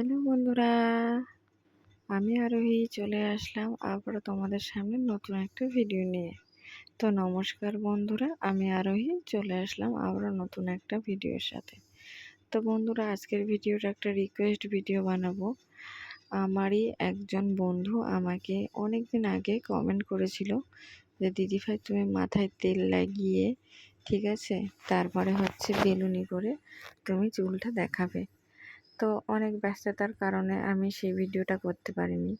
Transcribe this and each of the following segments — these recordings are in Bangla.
হ্যালো বন্ধুরা, আমি আরোহী চলে আসলাম আবারও তোমাদের সামনে নতুন একটা ভিডিও নিয়ে। তো নমস্কার বন্ধুরা, আমি আরোহী চলে আসলাম আবারও নতুন একটা ভিডিওর সাথে। তো বন্ধুরা, আজকের ভিডিওটা একটা রিকোয়েস্ট ভিডিও বানাবো। আমারই একজন বন্ধু আমাকে অনেক দিন আগে কমেন্ট করেছিল যে দিদিভাই তুমি মাথায় তেল লাগিয়ে, ঠিক আছে? তারপরে হচ্ছে বেলুনি করে তুমি চুলটা দেখাবে। তো অনেক ব্যস্ততার কারণে আমি সেই ভিডিওটা করতে পারিনি।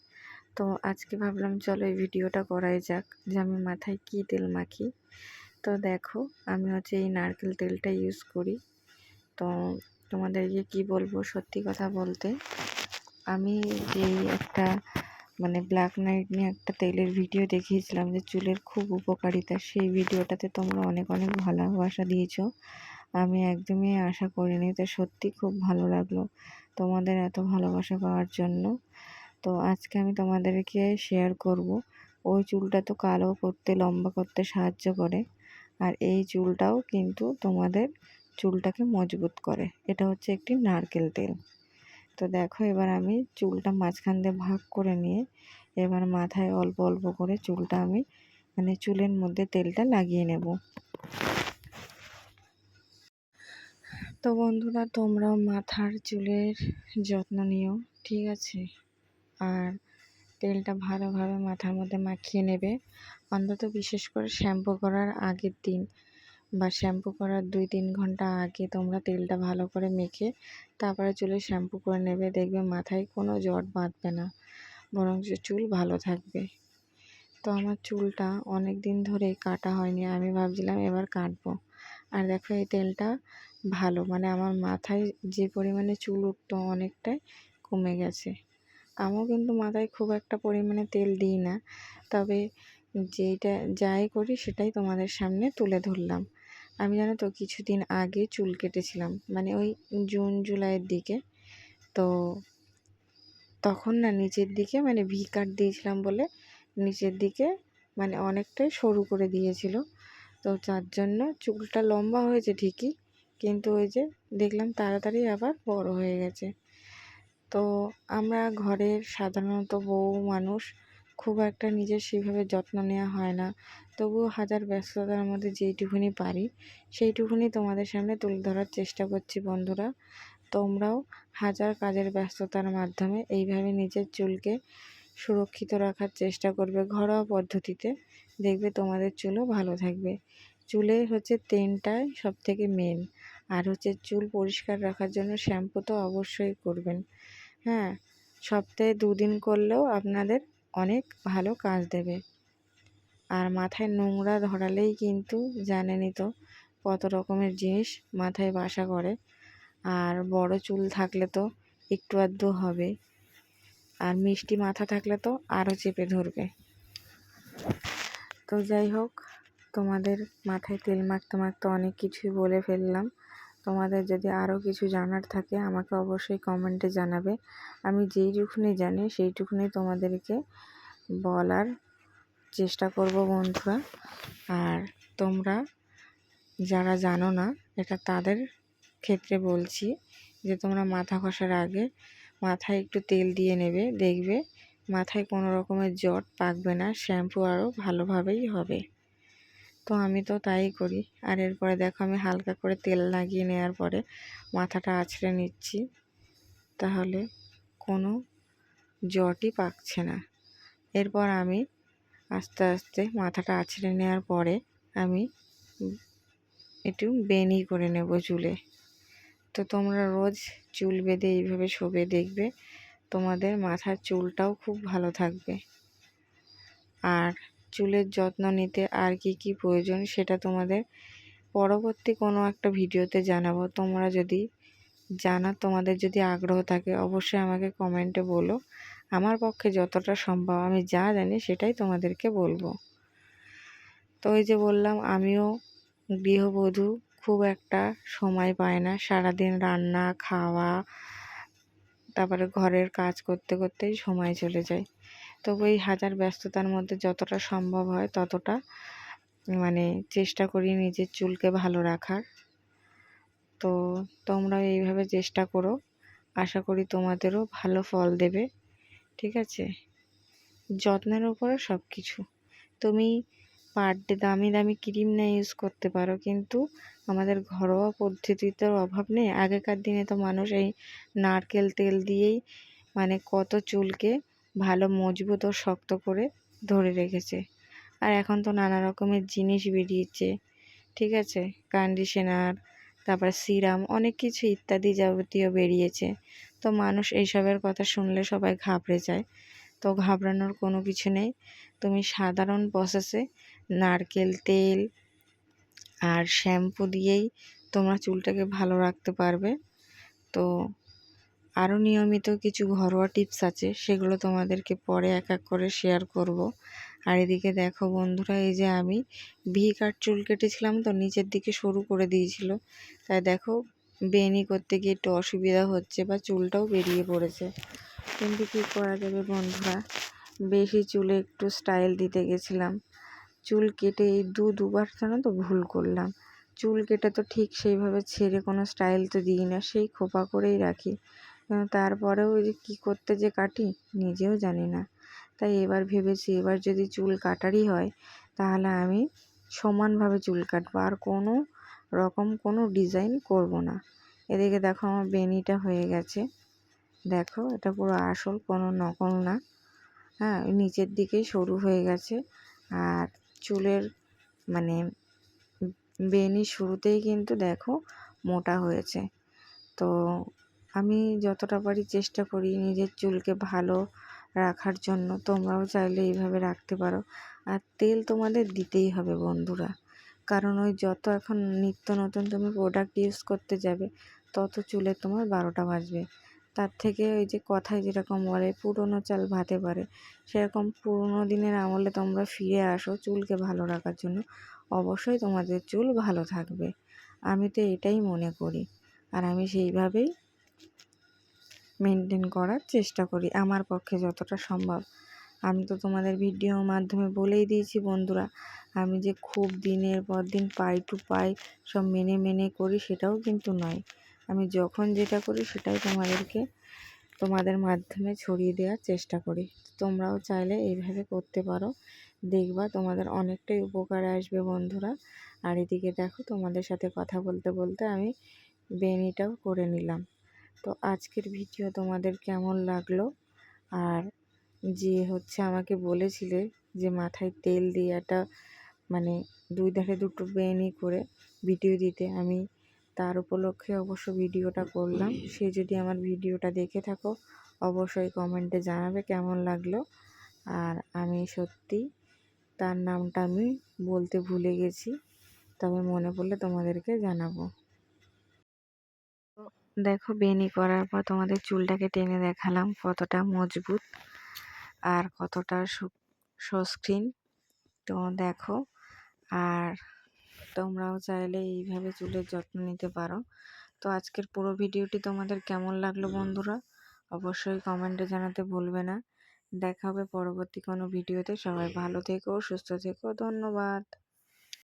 তো আজকে ভাবলাম, চলো এই ভিডিওটা করাই যাক যে আমি মাথায় কী তেল মাখি। তো দেখো, আমি হচ্ছে এই নারকেল তেলটা ইউজ করি। তো তোমাদেরকে কি বলব, সত্যি কথা বলতে আমি যেই একটা মানে ব্ল্যাক নাইট নিয়ে একটা তেলের ভিডিও দেখিয়েছিলাম যে চুলের খুব উপকারিতা, সেই ভিডিওটাতে তোমরা অনেক অনেক ভালোবাসা দিয়েছ। আমি একদমই আশা করিনি। তো সত্যি খুব ভালো লাগল তোমাদের এত ভালোবাসা পাওয়ার জন্য। তো আজকে আমি তোমাদেরকে শেয়ার করব। ওই চুলটা তো কালো করতে, লম্বা করতে সাহায্য করে। আর এই চুলটাও কিন্তু তোমাদের চুলটাকে মজবুত করে। এটা হচ্ছে একটি নারকেল তেল। তো দেখো এবার আমি চুলটা মাঝখান দিয়ে ভাগ করে নিয়ে এবার মাথায় অল্প অল্প করে চুলটা আমি মানে চুলের মধ্যে তেলটা লাগিয়ে নেব। তো বন্ধুরা, তোমরাও মাথার চুলের যত্ন নিও, ঠিক আছে? আর তেলটা ভালোভাবে মাথার মধ্যে মাখিয়ে নেবে। অন্তত বিশেষ করে শ্যাম্পু করার আগের দিন বা শ্যাম্পু করার দুই তিন ঘণ্টা আগে তোমরা তেলটা ভালো করে মেখে তারপরে চুলে শ্যাম্পু করে নেবে। দেখবে মাথায় কোনো জট বাঁধবে না বরং চুল ভালো থাকবে। তো আমার চুলটা অনেক দিন ধরেই কাটা হয়নি, আমি ভাবছিলাম এবার কাটবো। আর দেখো এই তেলটা ভালো। মানে আমার মাথায় যে পরিমাণে চুল উঠতো অনেকটাই কমে গেছে। আমিও কিন্তু মাথায় খুব একটা পরিমাণে তেল দিই না। তবে যেইটা যাই করি সেটাই তোমাদের সামনে তুলে ধরলাম। আমি জানো তো কিছুদিন আগে চুল কেটেছিলাম। মানে ওই জুন, জুলাইয়ের দিকে। তো তখন না নিচের দিকে মানে ভি কাট দিয়েছিলাম বলে নিচের দিকে মানে অনেকটাই সরু করে দিয়েছিল। তো যার জন্য চুলটা লম্বা হয়েছে ঠিকই। কিন্তু ওই যে দেখলাম তাড়াতাড়ি আবার বড় হয়ে গেছে। তো আমরা ঘরের সাধারণত বউ মানুষ খুব একটা নিজের সেভাবে যত্ন নেওয়া হয় না। তবুও হাজার ব্যস্ততার মধ্যে যেইটুকুনি পারি, সেইটুকুনি তোমাদের সামনে তুলে ধরার চেষ্টা করছি বন্ধুরা। তোমরাও হাজার কাজের ব্যস্ততার মাধ্যমে এইভাবে নিজের চুলকে সুরক্ষিত রাখার চেষ্টা করবে ঘরোয়া পদ্ধতিতে। দেখবে তোমাদের চুলও ভালো থাকবে। চুলে হচ্ছে তেলটাই সব থেকে মেন আর হচ্ছে চুল পরিষ্কার রাখার জন্য শ্যাম্পু তো অবশ্যই করবেন। হ্যাঁ সপ্তাহে দুদিন করলেও আপনাদের অনেক ভালো কাজ দেবে। আর মাথায় নোংরা ধরালেই কিন্তু জানেনই তো কত রকমের জিনিস মাথায় বাসা করে। আর বড় চুল থাকলে তো একটু আধটু হবে। আর মিষ্টি মাথা থাকলে তো আরও চেপে ধরবে। তো যাই হোক, তোমাদের মাথায় তেল মাখতে মাখতে অনেক কিছুই বলে ফেললাম। তোমাদের যদি আরও কিছু জানার থাকে, আমাকে অবশ্যই কমেন্টে জানাবে। আমি যেইটুকুনি জানি, সেইটুকুনি তোমাদেরকে বলার চেষ্টা করব বন্ধুরা। আর তোমরা যারা জানো না, এটা তাদের ক্ষেত্রে বলছি যে, তোমরা মাথা ঘষার আগে মাথায় একটু তেল দিয়ে নেবে, দেখবে মাথায় কোনো রকমের জট পাকবে না, শ্যাম্পু আরও ভালোভাবেই হবে। তো আমি তো তাই করি। আর এরপরে দেখো আমি হালকা করে তেল লাগিয়ে নেওয়ার পরে মাথাটা আছড়ে নিচ্ছি। তাহলে কোনো জটই পাকছে না। এরপর আমি আস্তে আস্তে মাথাটা আছড়ে নেওয়ার পরে আমি একটু বেনি করে নেব চুলে। তো তোমরা রোজ চুল বেঁধে এইভাবে শোবে দেখবে, তোমাদের মাথার চুলটাও খুব ভালো থাকবে। আর চুলের যত্ন নিতে আর কি কি প্রয়োজন সেটা তোমাদের পরবর্তী কোনো একটা ভিডিওতে জানাব। তোমরা যদি জানার, তোমাদের যদি আগ্রহ থাকে, অবশ্যই আমাকে কমেন্টে বলো। আমার পক্ষে যতটা সম্ভব, আমি যা জানি সেটাই তোমাদেরকে বলব। তো ওই যে বললাম, আমিও গৃহবধূ, খুব একটা সময় পায় না। সারাদিন রান্না, খাওয়া, তারপরে ঘরের কাজ করতে করতেই সময় চলে যায়। তবু এই হাজার ব্যস্ততার মধ্যে যতটা সম্ভব হয় ততটা মানে চেষ্টা করি নিজের চুলকে ভালো রাখার। তো তোমরা এইভাবে চেষ্টা করো। আশা করি তোমাদেরও ভালো ফল দেবে, ঠিক আছে? যত্নের উপরে সব কিছু তুমি পার ডে দামি দামি ক্রিম না ইউজ করতে পারো, কিন্তু আমাদের ঘরোয়া পদ্ধতিতে অভাব নেই। আগেকার দিনে তো মানুষ এই নারকেল তেল দিয়েই মানে কত চুলকে ভালো, মজবুত ও শক্ত করে ধরে রেখেছে। আর এখন তো নানা রকমের জিনিস বেরিয়েছে, ঠিক আছে? কন্ডিশনার তারপর সিরাম অনেক কিছু ইত্যাদি যাবতীয় বেরিয়েছে। তো মানুষ এইসবের কথা শুনলে সবাই ঘাবড়ে যায়। তো ঘাবড়ানোর কোনো কিছু নেই। তুমি সাধারণ প্রসেসে নারকেল তেল আর শ্যাম্পু দিয়েই তোমরা চুলটাকে ভালো রাখতে পারবে। তো আরও নিয়মিত কিছু ঘরোয়া টিপস আছে, সেগুলো তোমাদেরকে পরে এক এক করে শেয়ার করব। আর এদিকে দেখো বন্ধুরা, এই যে আমি ভি কাট চুল কেটেছিলাম তো নিচের দিকে সরু করে দিয়েছিল। তাই দেখো বেনি করতে গিয়ে একটু অসুবিধা হচ্ছে বা চুলটাও বেরিয়ে পড়েছে। কিন্তু কী করা যাবে বন্ধুরা, বেশি চুলে একটু স্টাইল দিতে গেছিলাম। চুল কেটে এই দু দুবার জানো তো ভুল করলাম। চুল কেটে তো ঠিক সেইভাবে ছেড়ে কোনো স্টাইল তো দিই না, সেই খোপা করেই রাখি। তারপরেও যে কী করতে যে কাটি, নিজেও জানি না। তাই এবার ভেবেছি, এবার যদি চুল কাটারই হয়, তাহলে আমি সমানভাবে চুল কাটবো। আর কোনো রকম কোনো ডিজাইন করব না। এদিকে দেখো আমার বেনিটা হয়ে গেছে। দেখো, এটা পুরো আসল, কোনো নকল না। হ্যাঁ নিচের দিকেই সরু হয়ে গেছে। আর চুলের মানে বেনি শুরুতেই কিন্তু দেখো মোটা হয়েছে। তো আমি যতটা পারি চেষ্টা করি নিজের চুলকে ভালো রাখার জন্য। তোমরাও চাইলে এইভাবে রাখতে পারো। আর তেল তোমাদের দিতেই হবে বন্ধুরা। কারণ ওই যত এখন নিত্য নতুন তুমি প্রোডাক্ট ইউজ করতে যাবে, তত চুলে তোমার বারোটা বাজবে। তার থেকে ওই যে কথায় যেরকম বলে, পুরনো চাল ভাতে পারে। সেরকম পুরনো দিনের আমলে তোমরা ফিরে আসো চুলকে ভালো রাখার জন্য। অবশ্যই তোমাদের চুল ভালো থাকবে। আমি তো এটাই মনে করি। আর আমি সেইভাবেই মেনটেন করার চেষ্টা করি, আমার পক্ষে যতটা সম্ভব। আমি তো তোমাদের ভিডিওর মাধ্যমে বলেই দিয়েছি বন্ধুরা, আমি যে খুব দিনের পর দিন পাই টু পাই সব মেনে মেনে করি সেটাও কিন্তু নয়। আমি যখন যেটা করি সেটাই তোমাদেরকে, তোমাদের মাধ্যমে ছড়িয়ে দেওয়ার চেষ্টা করি। তোমরাও চাইলে এইভাবে করতে পারো, দেখবা তোমাদের অনেকটাই উপকারে আসবে বন্ধুরা। আর এদিকে দেখো তোমাদের সাথে কথা বলতে বলতে আমি বেনিটাও করে নিলাম। তো আজকের ভিডিও তোমাদের কেমন লাগল? আর যে হচ্ছে আমাকে বলেছিলে যে মাথায় তেল দিয়ে একটা মানে দুই ধারে দুটো বেনি করে ভিডিও দিতে, আমি তার উপলক্ষে অবশ্য ভিডিওটা করলাম। সে যদি আমার ভিডিওটা দেখে থাকো, অবশ্যই কমেন্টে জানাবে কেমন লাগল। আর আমি সত্যি তার নামটা আমি বলতে ভুলে গেছি, তবে মনে পড়লে তোমাদেরকে জানাব। দেখো বেনি করার পর তোমাদের চুলটাকে টেনে দেখালাম কতটা মজবুত আর কতটা সস্ক্রিন। তো দেখো, আর তোমরাও চাইলে এইভাবে চুলের যত্ন নিতে পারো। তো আজকের পুরো ভিডিওটি তোমাদের কেমন লাগল বন্ধুরা? অবশ্যই কমেন্টে জানাতে ভুলবে না। দেখা হবে পরবর্তী কোনো ভিডিওতে। সবাই ভালো থেকো, সুস্থ থেকো। ধন্যবাদ।